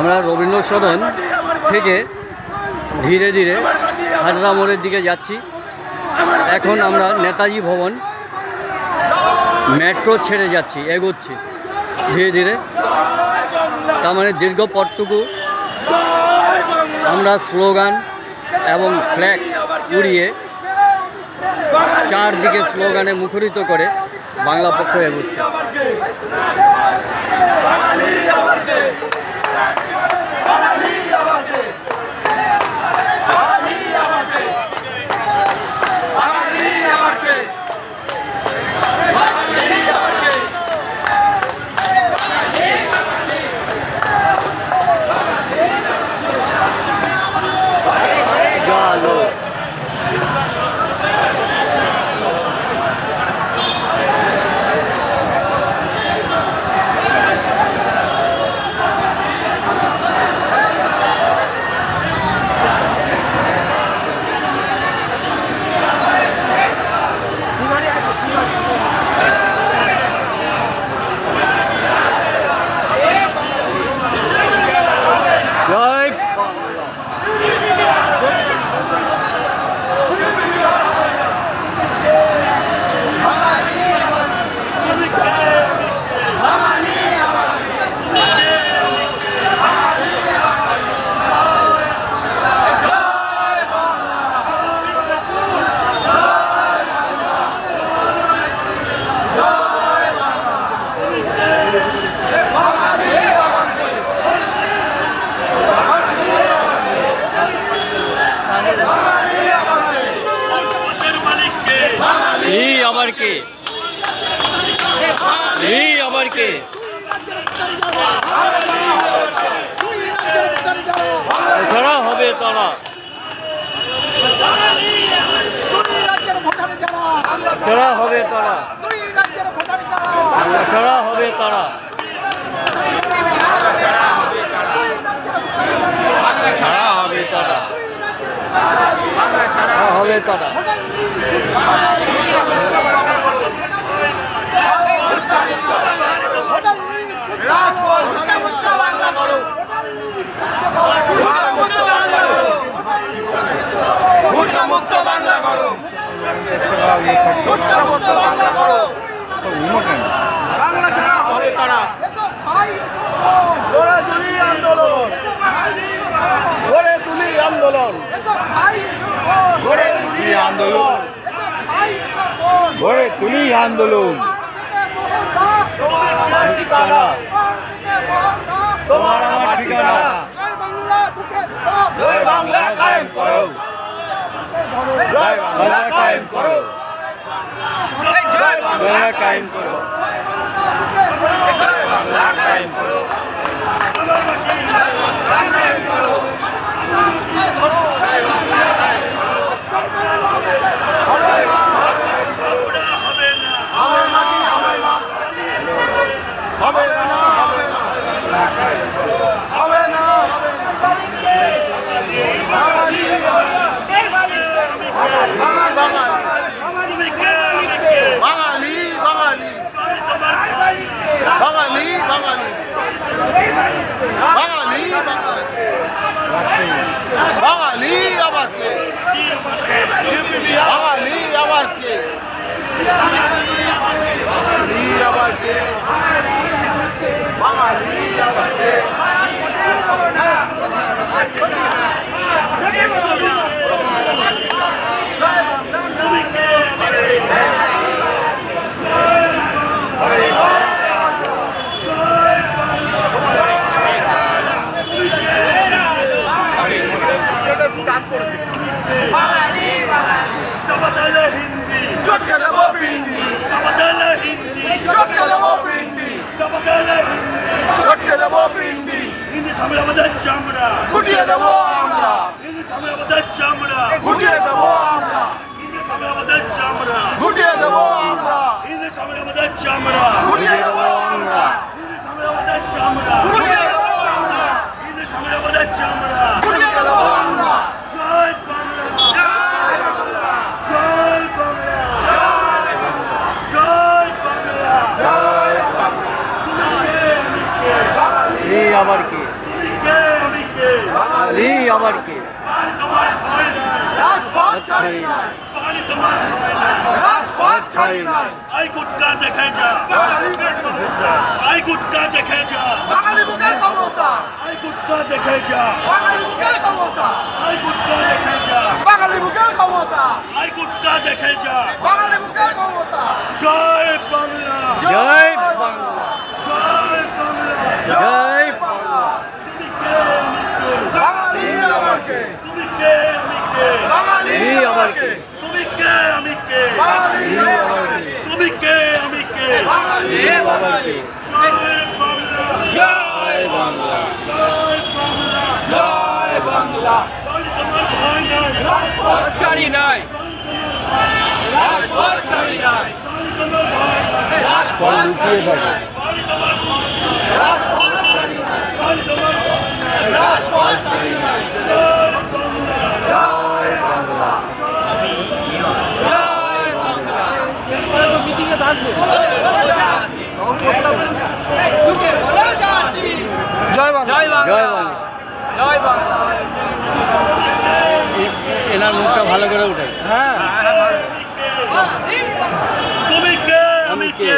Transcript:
আমরা রবীন্দ্র সদন থেকে ধীরে ধীরে হাজরা মোড়ের দিকে যাচ্ছি। এখন আমরা নেতাজি ভবন মেট্রো ছেড়ে যাচ্ছি, এগোচ্ছি। ধীরে ধীরে। তার মানে দীর্ঘ পথটুকু আমরা স্লোগান এবং ফ্ল্যাগ উড়িয়ে চারদিকে স্লোগানে মুখরিত করে বাংলা পক্ষ এগোচ্ছে। Olha! আবার কে? এই আবার কে? এছাড়া হবে তারা। এছাড়া হবে তারা। এছাড়া হবে তারা ছাড়া হবে তারা ছাড়া হবে তারা। মুক্ত বাংলা করো মুক্ত বাংলা করো বাংলা ছাড়া হবে তারা। আন্দোলন আন্দোলন। গড়ে তুলি আন্দোলন। গড়ে তুলি আন্দোলন। তোমার আমার ঠিকানা। জয় বাংলা কায়েম করো। জয় বাংলা কায়েম করো। জয় বাংলা কায়েম করো। জয় বাংলা কায়েম করো হবে না হবে না হবে না হবে না বাঙালি বাঙালি বাঙালি বাঙালি বাঙালি বাঙালি বাঙালি বাঙালি আবার কে? বাঙালি আবার কে? বাঙালি আবার কে বাঙালি আবার কে চটকে দেবো পিন্ডি চটকে দেবো পিন্ডি চটকে দেবো পিন্ডি চামড়া গুটিয়ে দেবো আমরা। আমাদের চামড়া ফুটিয়ে দেবো আমরা আমাদের চামড়া ফুটিয়ে দেবো আমরা আমাদের চামড়া ফুটিয়ে দেবো আমরা আমাদের চামড়া ফুটিয়ে দেবো আমরা আমাদের চামড়া ফুটিয়ে দেবো আমরা জয় বাংলা জয় বাংলা জয় বাংলা এই আবার কে কে কে বাঙালি আবার কে? না রাজপথ ছাড়ি না রাজপথ ছাড়ি নাই। আই গুটকা দেখে যা। আই গুটকা দেখে যা। বাঙালি বুকের ক্ষমতা। আই গুটকা দেখে যা। বাঙালি বুকের ক্ষমতা। আই গুটকা দেখে যা। বাঙালি বুকের ক্ষমতা। আই গুটকা দেখে যা। বাঙালি বুকের ক্ষমতা। জয় বাংলা। জয় আবার আবার কে? কে জয় বাংলা জয় বাংলা জয় বাংলা জয় বাংলা বাঙালি তোমার ভয় নাই রাজপথ ছাড়ি নাই রাজপথ ছাড়ি নাই বাঙালি তোমার ভয় নাই রাজপথ লুকিয়ে থাকে বাঙালি তোমার ভয় নাই রাজপথ এনার মুখটা ভালো করে উঠাই হ্যাঁ। তুমি কে? আমি কে?